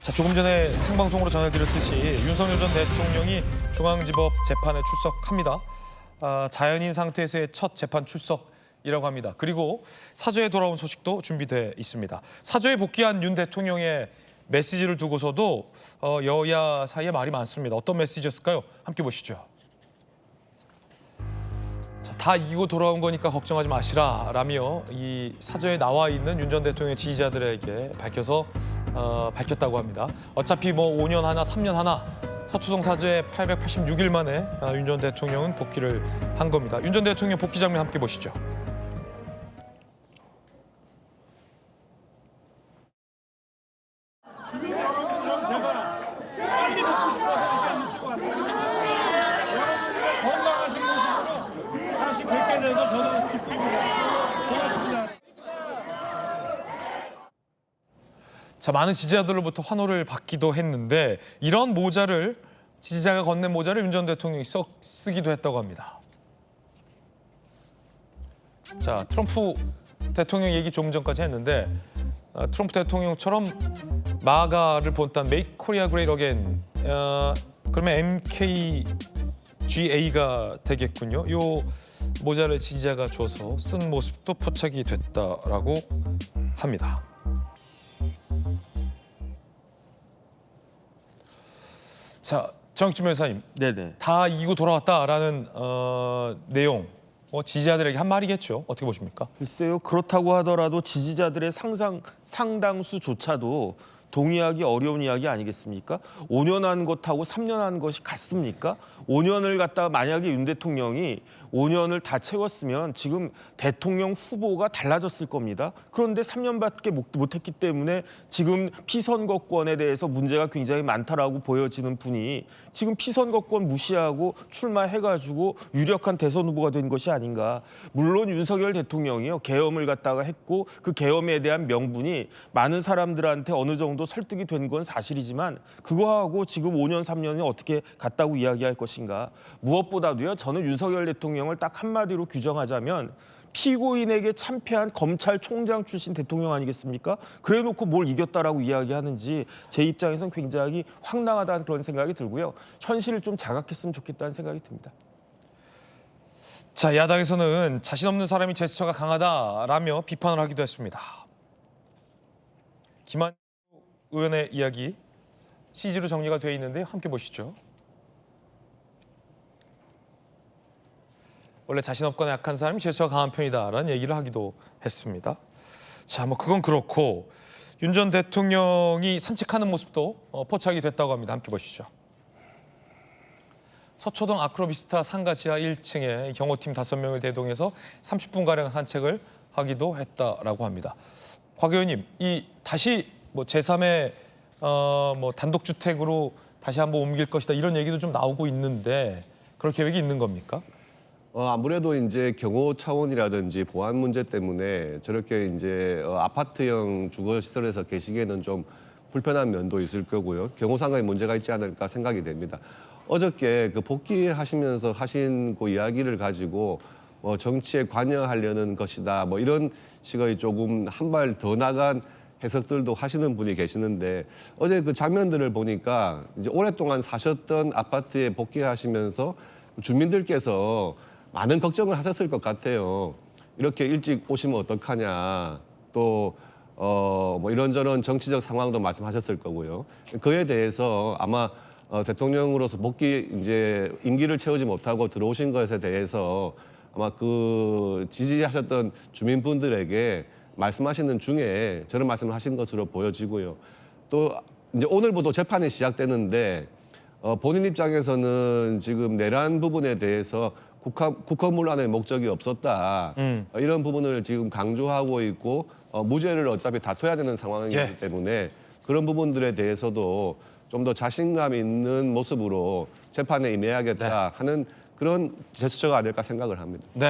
자, 조금 전에 생방송으로 전해드렸듯이 윤석열 전 대통령이 중앙지법 재판에 출석합니다. 아, 자연인 상태에서의 첫 재판 출석이라고 합니다. 그리고 사저에 돌아온 소식도 준비돼 있습니다. 사저에 복귀한 윤 대통령의 메시지를 두고서도 어, 여야 사이에 말이 많습니다. 어떤 메시지였을까요? 함께 보시죠. 자, 다 이기고 돌아온 거니까 걱정하지 마시라 라며 이 사저에 나와 있는 윤 전 대통령의 지지자들에게 밝혀서 어, 밝혔다고 합니다. 어차피 뭐 5년 하나 3년 하나 서초동 사저에 886일 만에 아, 윤전 대통령은 복귀를 한 겁니다. 윤 전 대통령 복귀 장면 함께 보시죠. 여러분들의 건강하신 모습으로 돼서 저는. 고맙습니다. 자 많은 지지자들로부터 환호를 받기도 했는데 이런 모자를 지지자가 건넨 모자를 윤 전 대통령이 써, 쓰기도 했다고 합니다. 자 트럼프 대통령 얘기 조금 전까지 했는데 어, 트럼프 대통령처럼 마가를 본딴 Make Korea Great Again 어, 그러면 MKGA가 되겠군요. 요 모자를 지지자가 줘서 쓴 모습도 포착이 됐다라고 합니다. 자, 정익준 변호사님, 네네. 다 이기고 돌아왔다라는 어, 내용, 어, 지지자들에게 한 말이겠죠. 어떻게 보십니까? 글쎄요. 그렇다고 하더라도 지지자들의 상상 상당수조차도 동의하기 어려운 이야기 아니겠습니까? 5년 한 것하고 3년 한 것이 같습니까? 5년을 갖다가 만약에 윤 대통령이 5년을 다 채웠으면 지금 대통령 후보가 달라졌을 겁니다. 그런데 3년밖에 못, 못했기 때문에 지금 피선거권에 대해서 문제가 굉장히 많다라고 보여지는 분이 지금 피선거권 무시하고 출마해가지고 유력한 대선 후보가 된 것이 아닌가. 물론 윤석열 대통령이요 계엄을 갖다가 했고 그 계엄에 대한 명분이 많은 사람들한테 어느 정도 설득이 된 건 사실이지만 그거하고 지금 5년 3년이 어떻게 같다고 이야기할 것인가. 무엇보다도요 저는 윤석열 대통령 을 딱 한마디로 규정하자면 피고인에게 참패한 검찰총장 출신 대통령 아니겠습니까? 그래놓고 뭘 이겼다라고 이야기하는지 제 입장에선 굉장히 황당하다는 그런 생각이 들고요. 현실을 좀 자각했으면 좋겠다는 생각이 듭니다. 자, 야당에서는 자신 없는 사람이 제스처가 강하다라며 비판을 하기도 했습니다. 김한 의원의 이야기 CG로 정리가 되어 있는데 함께 보시죠. 원래 자신 없거나 약한 사람이 제스처가 강한 편이다라는 얘기를 하기도 했습니다. 자, 뭐 그건 그렇고 윤 전 대통령이 산책하는 모습도 어, 포착이 됐다고 합니다. 함께 보시죠. 서초동 아크로비스타 상가 지하 1층에 경호팀 5명을 대동해서 30분가량 산책을 하기도 했다라고 합니다. 곽 의원님, 이 다시 뭐 제3의 어, 뭐 단독주택으로 다시 한번 옮길 것이다 이런 얘기도 좀 나오고 있는데 그럴 계획이 있는 겁니까? 어, 아무래도 이제 경호 차원이라든지 보안 문제 때문에 저렇게 이제 어, 아파트형 주거 시설에서 계시기에는 좀 불편한 면도 있을 거고요. 경호 상황에 문제가 있지 않을까 생각이 됩니다. 어저께 그 복귀하시면서 하신 그 이야기를 가지고 뭐 정치에 관여하려는 것이다. 뭐 이런 식의 조금 한 발 더 나간 해석들도 하시는 분이 계시는데 어제 그 장면들을 보니까 이제 오랫동안 사셨던 아파트에 복귀하시면서 주민들께서 많은 걱정을 하셨을 것 같아요. 이렇게 일찍 오시면 어떡하냐. 또, 어, 뭐 이런저런 정치적 상황도 말씀하셨을 거고요. 그에 대해서 아마 어, 대통령으로서 복귀 이제 임기를 채우지 못하고 들어오신 것에 대해서 아마 그 지지하셨던 주민분들에게 말씀하시는 중에 저런 말씀을 하신 것으로 보여지고요. 또 이제 오늘부터 재판이 시작되는데 어, 본인 입장에서는 지금 내란 부분에 대해서 국화, 국허문란의 목적이 없었다. 음. 어, 이런 부분을 지금 강조하고 있고 어, 무죄를 어차피 다퉈야 되는 상황이기 예. 때문에 그런 부분들에 대해서도 좀 더 자신감 있는 모습으로 재판에 임해야겠다 하는 그런 제스처가 아닐까 생각을 합니다. 네.